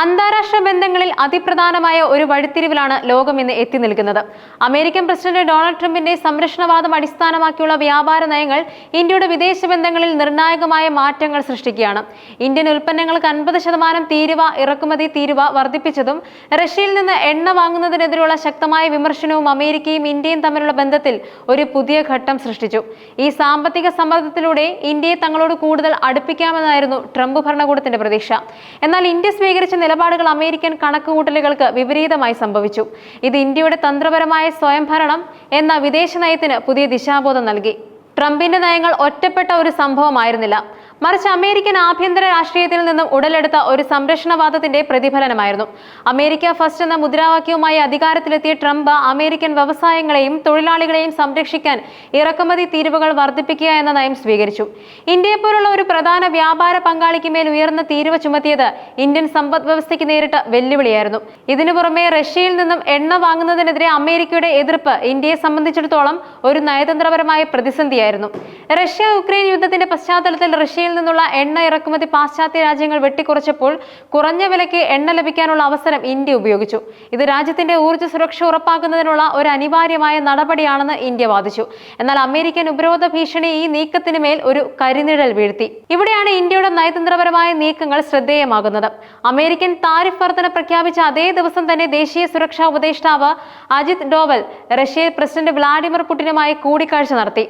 അന്താരാഷ്ട്ര ബന്ധങ്ങളിൽ അതിപ്രധാനമായ ഒരു വഴിത്തിരിവിലാണ് ലോകം ഇന്ന് എത്തി നിൽക്കുന്നത്. അമേരിക്കൻ പ്രസിഡന്റ് ഡൊണാൾഡ് ട്രംപിന്റെ സംരക്ഷണവാദം അടിസ്ഥാനമാക്കിയുള്ള വ്യാപാര നയങ്ങൾ ഇന്ത്യയുടെ വിദേശ ബന്ധങ്ങളിൽ നിർണായകമായ മാറ്റങ്ങൾ സൃഷ്ടിക്കുകയാണ്. ഇന്ത്യൻ ഉൽപ്പന്നങ്ങൾക്ക് അൻപത് ശതമാനം തീരുവ ഇറക്കുമതി തീരുവ വർദ്ധിപ്പിച്ചതും റഷ്യയിൽ നിന്ന് എണ്ണ വാങ്ങുന്നതിനെതിരെയുള്ള ശക്തമായ വിമർശനവും അമേരിക്കയും ഇന്ത്യയും തമ്മിലുള്ള ബന്ധത്തിൽ ഒരു പുതിയ ഘട്ടം സൃഷ്ടിച്ചു. ഈ സാമ്പത്തിക സമ്മർദ്ദത്തിലൂടെ ഇന്ത്യയെ തങ്ങളോട് കൂടുതൽ അടുപ്പിക്കാമെന്നായിരുന്നു ട്രംപ് ഭരണകൂടത്തിന്റെ പ്രതീക്ഷ. എന്നാൽ ഇന്ത്യ സ്വീകരിച്ച നിലപാടുകൾ അമേരിക്കൻ കണക്കുകൂട്ടലുകൾക്ക് വിപരീതമായി സംഭവിച്ചു. ഇത് ഇന്ത്യയുടെ തന്ത്രപരമായ സ്വയംഭരണം എന്ന വിദേശ നയത്തിന് പുതിയ ദിശാബോധം നൽകി. ട്രംപിന്റെ നയങ്ങൾ ഒറ്റപ്പെട്ട ഒരു സംഭവമായിരുന്നില്ല. മറിച്ച് അമേരിക്കൻ ആഭ്യന്തര രാഷ്ട്രീയത്തിൽ നിന്നും ഉടലെടുത്ത ഒരു സംരക്ഷണവാദത്തിന്റെ പ്രതിഫലനമായിരുന്നു. അമേരിക്ക ഫസ്റ്റ് എന്ന മുദ്രാവാക്യവുമായി അധികാരത്തിലെത്തിയ ട്രംപ് അമേരിക്കൻ വ്യവസായങ്ങളെയും തൊഴിലാളികളെയും സംരക്ഷിക്കാൻ ഇറക്കുമതി തീരുവകൾ വർദ്ധിപ്പിക്കുക എന്ന നയം സ്വീകരിച്ചു. ഇന്ത്യയെപ്പോലുള്ള ഒരു പ്രധാന വ്യാപാര പങ്കാളിക്ക് മേൽ ഉയർന്ന തീരുവ ചുമത്തിയത് ഇന്ത്യൻ സമ്പദ് വ്യവസ്ഥയ്ക്ക് നേരിട്ട വെല്ലുവിളിയായിരുന്നു. ഇതിനു പുറമെ റഷ്യയിൽ നിന്നും എണ്ണ വാങ്ങുന്നതിനെതിരെ അമേരിക്കയുടെ എതിർപ്പ് ഇന്ത്യയെ സംബന്ധിച്ചിടത്തോളം ഒരു നയതന്ത്രപരമായ പ്രതിസന്ധിയായിരുന്നു. റഷ്യ യുക്രൈൻ യുദ്ധത്തിന്റെ പശ്ചാത്തലത്തിൽ റഷ്യയിൽ നിന്നുള്ള എണ്ണ ഇറക്കുമതി പാശ്ചാത്യ രാജ്യങ്ങൾ വെട്ടിക്കുറച്ചപ്പോൾ കുറഞ്ഞ വിലയ്ക്ക് എണ്ണ ലഭിക്കാനുള്ള അവസരം ഇന്ത്യ ഉപയോഗിച്ചു. ഇത് രാജ്യത്തിന്റെ ഊർജ സുരക്ഷ ഉറപ്പാക്കുന്നതിനുള്ള ഒരു അനിവാര്യമായ നടപടിയാണെന്ന് ഇന്ത്യ വാദിച്ചു. എന്നാൽ അമേരിക്കൻ ഉപരോധ ഭീഷണി ഈ നീക്കത്തിന് മേൽ ഒരു കരിനിഴൽ വീഴ്ത്തി. ഇവിടെയാണ് ഇന്ത്യയുടെ നയതന്ത്രപരമായ നീക്കങ്ങൾ ശ്രദ്ധേയമാകുന്നത്. അമേരിക്കൻ താരിഫ് വർധന പ്രഖ്യാപിച്ച അതേ ദിവസം തന്നെ ദേശീയ സുരക്ഷാ ഉപദേഷ്ടാവ് അജിത് ഡോവൽ റഷ്യയിൽ പ്രസിഡന്റ് വ്ളാഡിമിർ പുടിനുമായി കൂടിക്കാഴ്ച നടത്തി.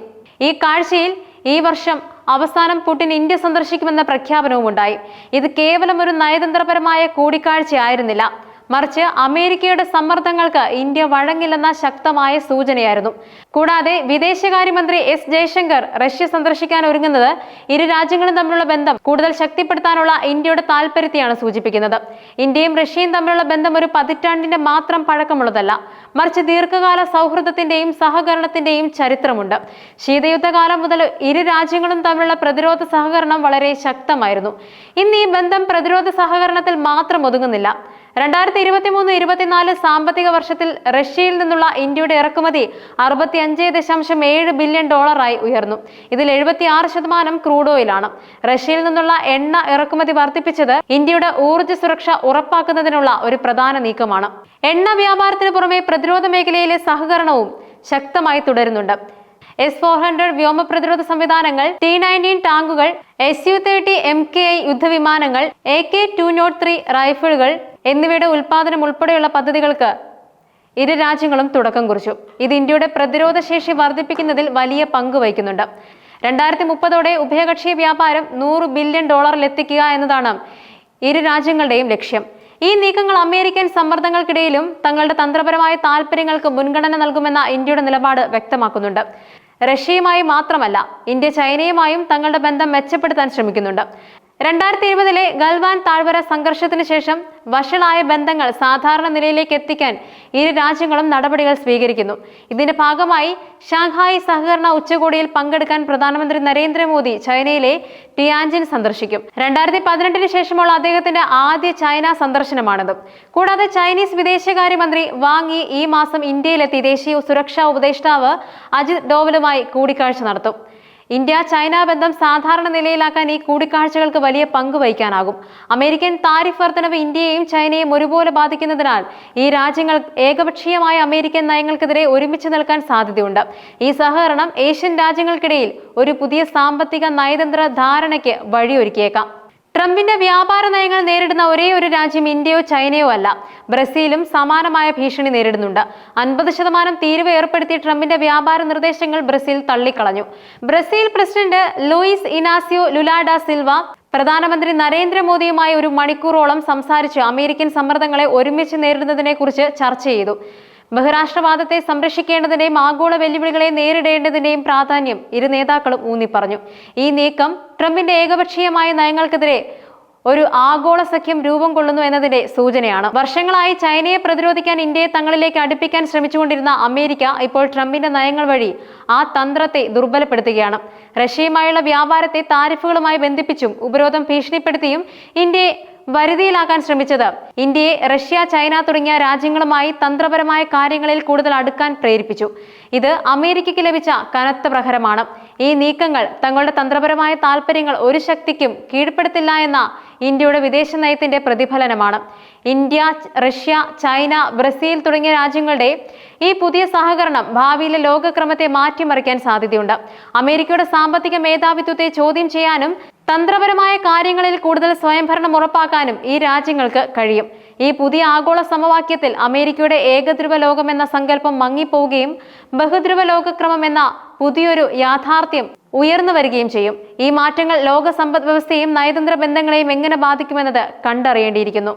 ഈ കാഴ്ചയിൽ ഈ വർഷം അവസാനം പുടിൻ ഇന്ത്യ സന്ദർശിക്കുമെന്ന പ്രഖ്യാപനവും ഉണ്ടായി ഇത് കേവലം ഒരു നയതന്ത്രപരമായ കൂടിക്കാഴ്ചയായിരുന്നില്ല. മറിച്ച് അമേരിക്കയുടെ സമ്മർദ്ദങ്ങൾക്ക് ഇന്ത്യ വഴങ്ങില്ലെന്ന ശക്തമായ സൂചനയായിരുന്നു. കൂടാതെ വിദേശകാര്യമന്ത്രി എസ് ജയശങ്കർ റഷ്യ സന്ദർശിക്കാൻ ഒരുങ്ങുന്നത് ഇരു രാജ്യങ്ങളും തമ്മിലുള്ള ബന്ധം കൂടുതൽ ശക്തിപ്പെടുത്താനുള്ള ഇന്ത്യയുടെ താൽപര്യത്തെയാണ് സൂചിപ്പിക്കുന്നത്. ഇന്ത്യയും റഷ്യയും തമ്മിലുള്ള ബന്ധം ഒരു പതിറ്റാണ്ടിന്റെ മാത്രം പഴക്കമുള്ളതല്ല. മറിച്ച് ദീർഘകാല സൗഹൃദത്തിന്റെയും സഹകരണത്തിന്റെയും ചരിത്രമുണ്ട്. ശീതയുദ്ധകാലം മുതൽ ഇരു രാജ്യങ്ങളും തമ്മിലുള്ള പ്രതിരോധ സഹകരണം വളരെ ശക്തമായിരുന്നു. ഇന്ന് ഈ ബന്ധം പ്രതിരോധ സഹകരണത്തിൽ മാത്രം ഒതുങ്ങുന്നില്ല. രണ്ടായിരത്തി ഇരുപത്തി മൂന്ന് ഇരുപത്തിനാല് സാമ്പത്തിക വർഷത്തിൽ റഷ്യയിൽ നിന്നുള്ള ഇന്ത്യയുടെ ഇറക്കുമതി അറുപത്തി അഞ്ച് ദശാംശം ഏഴ് ബില്യൺ ഡോളറായി ഉയർന്നു. ഇതിൽ എഴുപത്തി ആറ് ശതമാനം ക്രൂഡ് ഓയിലാണ്. റഷ്യയിൽ നിന്നുള്ള എണ്ണ ഇറക്കുമതി വർദ്ധിപ്പിച്ചത് ഇന്ത്യയുടെ ഊർജ സുരക്ഷ ഉറപ്പാക്കുന്നതിനുള്ള ഒരു പ്രധാന നീക്കമാണ്. എണ്ണ വ്യാപാരത്തിന് പുറമെ പ്രതിരോധ മേഖലയിലെ സഹകരണവും ശക്തമായി തുടരുന്നുണ്ട്. എസ് ഫോർ ഹൺഡ്രഡ് വ്യോമ പ്രതിരോധ സംവിധാനങ്ങൾ ടി നയന്റീൻ ടാങ്കുകൾ S U thirty M K I യുദ്ധവിമാനങ്ങൾ A K two nought three റൈഫിളുകൾ എന്നിവയുടെ ഉൽപാദനം ഉൾപ്പെടെയുള്ള പദ്ധതികൾക്ക് ഇരു രാജ്യങ്ങളും തുടക്കം കുറിച്ചു. ഇത് ഇന്ത്യയുടെ പ്രതിരോധ ശേഷി വർദ്ധിപ്പിക്കുന്നതിൽ വലിയ പങ്ക് വഹിക്കുന്നുണ്ട്. രണ്ടായിരത്തി മുപ്പതോടെ ഉഭയകക്ഷി വ്യാപാരം നൂറ് ബില്യൺ ഡോളറിലെത്തിക്കുക എന്നതാണ് ഇരു രാജ്യങ്ങളുടെയും ലക്ഷ്യം. ഈ നീക്കങ്ങൾ അമേരിക്കൻ സമ്മർദ്ദങ്ങൾക്കിടയിലും തങ്ങളുടെ തന്ത്രപരമായ താൽപ്പര്യങ്ങൾക്ക് മുൻഗണന നൽകുമെന്ന ഇന്ത്യയുടെ നിലപാട് വ്യക്തമാക്കുന്നുണ്ട്. റഷ്യയുമായി മാത്രമല്ല ഇന്ത്യ ചൈനയുമായും തങ്ങളുടെ ബന്ധം മെച്ചപ്പെടുത്താൻ ശ്രമിക്കുന്നുണ്ട്. രണ്ടായിരത്തി ഇരുപതിലെ ഗൽവാൻ താഴ്വര സംഘർഷത്തിന് ശേഷം വഷളായ ബന്ധങ്ങൾ സാധാരണ നിലയിലേക്ക് എത്തിക്കാൻ ഇരു രാജ്യങ്ങളും നടപടികൾ സ്വീകരിക്കുന്നു. ഇതിന്റെ ഭാഗമായി ഷാങ്ഹായ് സഹകരണ ഉച്ചകോടിയിൽ പങ്കെടുക്കാൻ പ്രധാനമന്ത്രി നരേന്ദ്രമോദി ചൈനയിലെ ടിയാൻജിൻ സന്ദർശിക്കും. രണ്ടായിരത്തി പതിനെട്ടിന് ശേഷമുള്ള അദ്ദേഹത്തിന്റെ ആദ്യ ചൈന സന്ദർശനമാണിത്. കൂടാതെ ചൈനീസ് വിദേശകാര്യമന്ത്രി വാങ് യി ഈ മാസം ഇന്ത്യയിലെത്തി ദേശീയ സുരക്ഷാ ഉപദേഷ്ടാവ് അജിത് ഡോവലുമായി കൂടിക്കാഴ്ച നടത്തും. ഇന്ത്യ ചൈന ബന്ധം സാധാരണ നിലയിലാക്കാൻ ഈ കൂടിക്കാഴ്ചകൾക്ക് വലിയ പങ്ക് വഹിക്കാനാകും. അമേരിക്കൻ താരിഫ് വർധനവ് ഇന്ത്യയെയും ചൈനയെയും ഒരുപോലെ ബാധിക്കുന്നതിനാൽ ഈ രാജ്യങ്ങൾ ഏകപക്ഷീയമായ അമേരിക്കൻ നയങ്ങൾക്കെതിരെ ഒരുമിച്ച് നിൽക്കാൻ സാധ്യതയുണ്ട്. ഈ സഹകരണം ഏഷ്യൻ രാജ്യങ്ങൾക്കിടയിൽ ഒരു പുതിയ സാമ്പത്തിക നയതന്ത്ര ധാരണയ്ക്ക് വഴിയൊരുക്കിയേക്കാം. ട്രംപിന്റെ വ്യാപാര നയങ്ങൾ നേരിടുന്ന ഒരേ ഒരു രാജ്യം ഇന്ത്യയോ ചൈനയോ അല്ല. ബ്രസീലും സമാനമായ ഭീഷണി നേരിടുന്നുണ്ട്. അൻപത് ശതമാനം തീരുവ ഏർപ്പെടുത്തിയ ട്രംപിന്റെ വ്യാപാര നിർദ്ദേശങ്ങൾ ബ്രസീൽ തള്ളിക്കളഞ്ഞു. Brazil president Luiz Inacio Lula da Silva പ്രധാനമന്ത്രി നരേന്ദ്രമോദിയുമായി ഒരു മണിക്കൂറോളം സംസാരിച്ച് അമേരിക്കൻ സമ്മർദ്ദങ്ങളെ ഒരുമിച്ച് നേരിടുന്നതിനെക്കുറിച്ച് ചർച്ച ചെയ്തു. ബഹിരാഷ്ട്രവാദത്തെ സംരക്ഷിക്കേണ്ടതിന്റെയും ആഗോള വെല്ലുവിളികളെ നേരിടേണ്ടതിന്റെയും പ്രാധാന്യം ഇരു നേതാക്കളും ഊന്നിപ്പറഞ്ഞു. ഈ നീക്കം ട്രംപിന്റെ ഏകപക്ഷീയമായ നയങ്ങൾക്കെതിരെ ഒരു ആഗോള സഖ്യം രൂപം കൊള്ളുന്നു എന്നതിന്റെ സൂചനയാണ്. വർഷങ്ങളായി ചൈനയെ പ്രതിരോധിക്കാൻ ഇന്ത്യയെ തങ്ങളിലേക്ക് അടുപ്പിക്കാൻ ശ്രമിച്ചുകൊണ്ടിരുന്ന അമേരിക്ക ഇപ്പോൾ ട്രംപിന്റെ നയങ്ങൾ വഴി ആ തന്ത്രത്തെ ദുർബലപ്പെടുത്തുകയാണ്. റഷ്യയുമായുള്ള വ്യാപാരത്തെ താരിഫുകളുമായി ബന്ധിപ്പിച്ചും ഉപരോധം ഭീഷണിപ്പെടുത്തിയും ഇന്ത്യയെ വരുതിയിലാക്കാൻ ശ്രമിച്ചത്. ഇന്ത്യയെ റഷ്യ ചൈന തുടങ്ങിയ രാജ്യങ്ങളുമായി തന്ത്രപരമായ കാര്യങ്ങളിൽ കൂടുതൽ അടുക്കാൻ പ്രേരിപ്പിച്ചു. ഇത് അമേരിക്കയ്ക്ക് ലഭിച്ച കനത്ത പ്രഹരമാണ്. ഈ നീക്കങ്ങൾ തങ്ങളുടെ തന്ത്രപരമായ താൽപ്പര്യങ്ങൾ ഒരു ശക്തിക്കും കീഴ്പ്പെടുത്തില്ല എന്ന ഇന്ത്യയുടെ വിദേശ നയത്തിന്റെ പ്രതിഫലനമാണ്. ഇന്ത്യ റഷ്യ ചൈന ബ്രസീൽ തുടങ്ങിയ രാജ്യങ്ങളുടെ ഈ പുതിയ സഹകരണം ഭാവിയിലെ ലോകക്രമത്തെ മാറ്റിമറിക്കാൻ സാധ്യതയുണ്ട്. അമേരിക്കയുടെ സാമ്പത്തിക മേധാവിത്വത്തെ ചോദ്യം ചെയ്യാനും തന്ത്രപരമായ കാര്യങ്ങളിൽ കൂടുതൽ സ്വയംഭരണം ഉറപ്പാക്കാനും ഈ രാജ്യങ്ങൾക്ക് കഴിയും. ഈ പുതിയ ആഗോള സമവാക്യത്തിൽ അമേരിക്കയുടെ ഏകധ്രുവ ലോകം എന്ന സങ്കല്പം മങ്ങിപ്പോവുകയും ബഹുധ്രുവ ലോകക്രമം എന്ന പുതിയൊരു യാഥാർത്ഥ്യം ഉയർന്നു വരികയും ചെയ്യും. ഈ മാറ്റങ്ങൾ ലോക സമ്പദ് വ്യവസ്ഥയെയും നയതന്ത്ര ബന്ധങ്ങളെയും എങ്ങനെ ബാധിക്കുമെന്നത് കണ്ടറിയേണ്ടിയിരിക്കുന്നു.